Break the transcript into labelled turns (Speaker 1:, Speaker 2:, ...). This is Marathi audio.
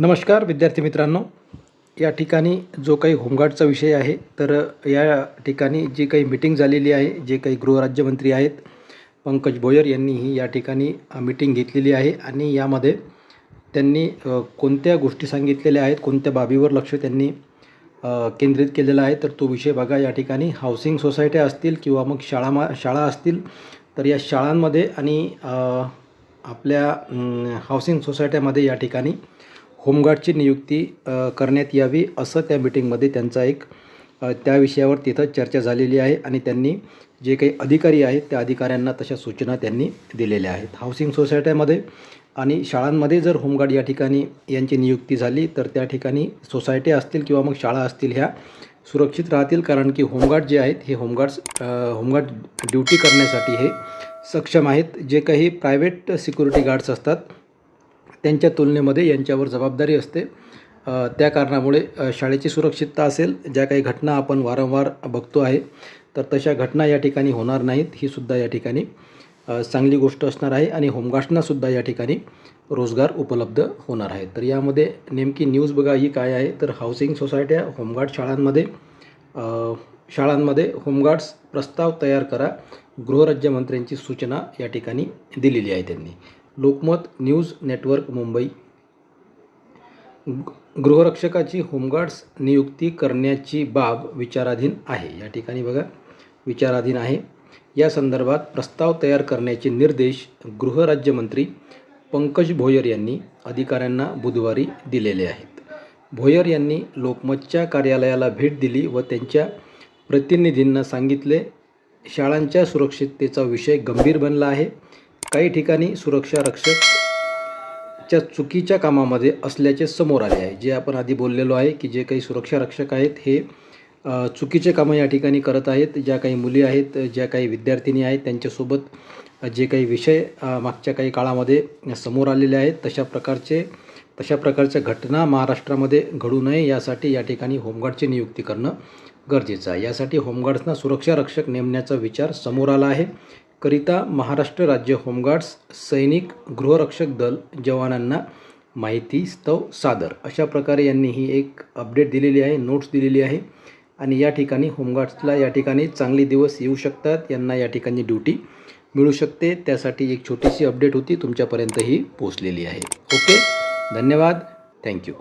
Speaker 1: नमस्कार विद्यार्थी मित्रांनो. या ठिकाणी जो काही होमगार्डचा विषय आहे तर या ठिकाणी जी काही मिटिंग झालेली आहे जे काही गृहराज्यमंत्री आहेत पंकज भोयर यांनी ही या ठिकाणी मिटिंग घेतलेली आहे आणि यामध्ये त्यांनी कोणत्या गोष्टी सांगितलेल्या आहेत कोणत्या बाबीवर लक्ष त्यांनी केंद्रित केलेलं आहे तर तो विषय बघा. या ठिकाणी हाऊसिंग सोसायट्या असतील किंवा मग शाळा मा शाळा असतील तर या शाळांमध्ये आणि आपल्या हाऊसिंग सोसायट्यामध्ये या ठिकाणी होमगार्डची नियुक्ती करण्यात यावी असं त्या मिटिंगमध्ये त्यांचा एक त्या विषयावर तिथं चर्चा झालेली आहे आणि त्यांनी जे काही अधिकारी आहेत त्या अधिकाऱ्यांना तशा सूचना त्यांनी दिलेल्या आहेत. हाऊसिंग सोसायट्यामध्ये आणि शाळांमध्ये जर होमगार्ड या ठिकाणी यांची नियुक्ती झाली तर त्या ठिकाणी सोसायटी असतील किंवा मग शाळा असतील ह्या सुरक्षित राहतील. कारण की होमगार्ड जे आहेत हे होमगार्ड्स होमगार्ड ड्युटी करण्यासाठी हे सक्षम आहेत. जे काही प्रायव्हेट सिक्युरिटी गार्ड्स असतात त्यांच्या तुलनेमध्ये यांच्यावर जबाबदारी असते. त्या कारणामुळे शाळेची सुरक्षितता असेल ज्या काही घटना आपण वारंवार बघतो आहे तर तशा घटना या ठिकाणी होणार नाहीत ही सुद्धा या ठिकाणी चांगली गोष्ट असणार आहे आणि होमगार्ड्सनासुद्धा या ठिकाणी रोजगार उपलब्ध होणार आहे. तर यामध्ये नेमकी न्यूज बघा ही काय आहे तर हाऊसिंग सोसायट्या होमगार्ड शाळांमध्ये शाळांमध्ये होमगार्ड्स प्रस्ताव तयार करा गृहराज्यमंत्र्यांची सूचना या ठिकाणी दिलेली आहे त्यांनी. Lokmat news network Mumbai. गृहरक्षकाची home guards नियुक्ती करण्याची बाब विचाराधीन आहे. या ठिकाणी बघा विचाराधीन आहे. या संदर्भात प्रस्ताव तयार करण्याचे निर्देश गृहराज्यमंत्री पंकज भोयर यांनी अधिकाऱ्यांना बुधवारी दिलेले आहेत. भोयर यांनी लोकमतच्या कार्यालयाला भेट दिली व त्यांच्या प्रतिनिधींना सांगितले शाळांच्या सुरक्षिततेचा विषय गंभीर बनला आहे. काही ठिकाणी सुरक्षा रक्षक च्या चुकीच्या कामामध्ये असल्याचे समोर आले आहे. जे आपण आधी बोललेलो आहे की जे काही सुरक्षा रक्षक आहेत हे चुकीचे कामं या ठिकाणी करत आहेत. ज्या काही मुली आहेत ज्या काही विद्यार्थिनी आहेत त्यांच्यासोबत जे काही विषय मागच्या काही काळामध्ये समोर आलेले आहेत तशा प्रकारचे तशा प्रकारच्या घटना महाराष्ट्रामध्ये घडू नये यासाठी या ठिकाणी होमगार्डची नियुक्ती करणं गरजेचं आहे. यासाठी होमगार्ड्सना सुरक्षा रक्षक नेमण्याचा विचार समोर आला आहे. करिता महाराष्ट्र राज्य होमगार्ड्स सैनिक गृहरक्षक दल जवानांना माहिती स्तव सादर अशा प्रकारे यांनी ही एक अपडेट दिलेली आहे नोट्स दिलेली आहे. आणि या ठिकाणी होमगार्ड्सला या ठिकाणी चांगले दिवस येऊ शकतात यांना या ठिकाणी ड्युटी मिळू शकते. त्यासाठी एक छोटीशी अपडेट होती तुमच्यापर्यंत ही पोचलेली आहे. ओके धन्यवाद. थँक्यू